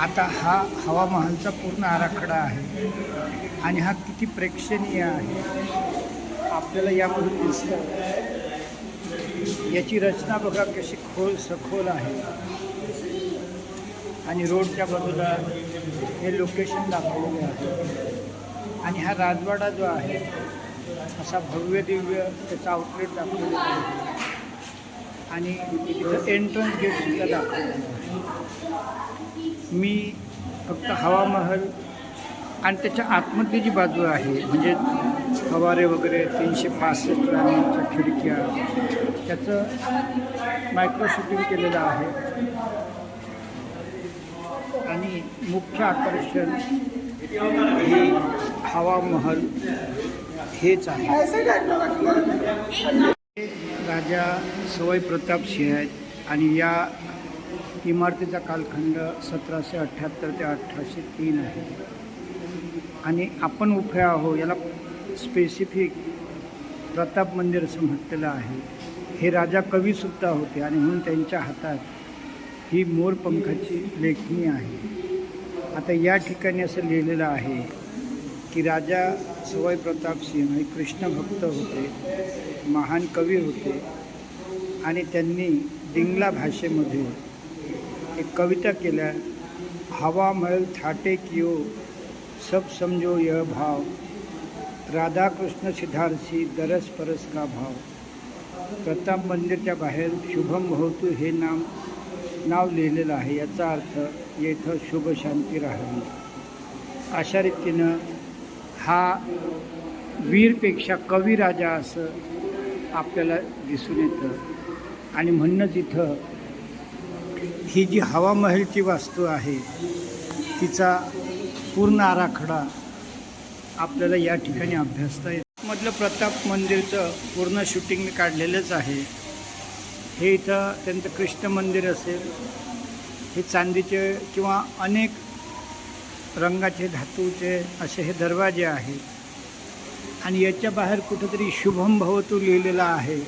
आता हा हवामहलचा पूर्ण आराखडा आहे आणि हा किती प्रेक्षणीय आहे. आपल्याला यामधून दिसतं. याची रचना बघा कशी खोल सखोल आहे. आणि रोडच्या बाजूला हे लोकेशन दाखवलेले आहे. आणि हा राजवाडा जो आहे असा भव्य दिव्य त्याचा आउटलेट दाखवलेला आहे. आणि तिथं एंट्रन्स गेटसुद्धा दाखवलेलं आहे. मी फक्त हवामहल आणि त्याच्या आतमधली जी बाजू आहे म्हणजे फवारे वगैरे तीनशे पासष्ट रांगांच्या खिडक्या त्याचं मायक्रोशूटिंग केलेलं आहे. आणि मुख्य आकर्षण हे हवामहल हेच आहे. राजा सवय प्रताप सिंह आहेत आणि या इमारतीचा कालखंड सतराशे अठ्ठ्याहत्तर ते अठराशे तीन आहे. आणि आपण उभे आहो याला स्पेसिफिक प्रताप मंदिर असं म्हटलेलं आहे. हे राजा कवीसुद्धा होते आणि म्हणून त्यांच्या हातात ही मोरपंखाची लेखणी आहे. आता या ठिकाणी असं लिहिलेलं आहे की राजा सवाई प्रताप सिंह हे कृष्ण भक्त होते महान कवी होते आणि त्यांनी डिंगला भाषेमध्ये एक कविता केल्या हवा महल थाटे कियो सब समजो यह भाव राधा कृष्ण सिद्धार्थी दरस परस का भाव प्रताप मंदिरच्या बाहेर शुभम भवतू हे नाम नाव लिहिलेलं आहे याचा अर्थ येथं शुभ शांती राहावी अशा रीतीनं हा वीरपेक्षा कवी राजा असं आपल्याला दिसून येतं आणि म्हणणंच इथं ही जी हवामहलची वास्तू आहे तिचा पूर्ण आराखडा आपल्याला या ठिकाणी अभ्यासता येतो. मधलं प्रताप मंदिरचं पूर्ण शूटिंग मी काढलेलंच आहे. हे इथं त्यांचं कृष्ण मंदिर असेल. हे चांदीचे किंवा अनेक रंगाचे धातूचे असे हे दरवाजे आहेत. आणि याच्या बाहेर कुठंतरी शुभम भवतू लिहिलेलं आहे.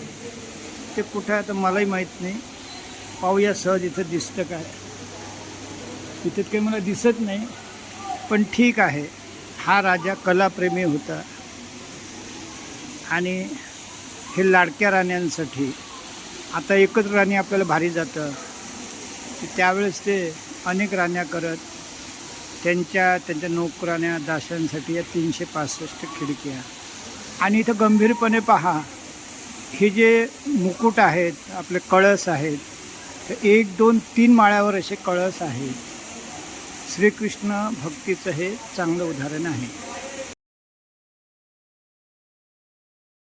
ते कुठं आता मलाही माहीत नाही. पाहूया सहज इथं दिसतं काय. इथं काही मला दिसत नाही पण ठीक आहे. हा राजा कलाप्रेमी होता. आणि हे लाडक्या राण्यांसाठी आता एकच राणी आपल्याला भारी जातं. त्यावेळेस ते अनेक राण्या करत त्यांच्या त्यांच्या नोकराण्या दाशांसाठी या तीनशे पासष्ट खिडक्या. आणि इथं गंभीरपणे पहा हे जे मुकुट आहेत आपले कळस आहेत तर एक दोन तीन माळ्यावर असे कळस आहेत श्रीकृष्ण भक्तीचं हे चांगलं उदाहरण आहे.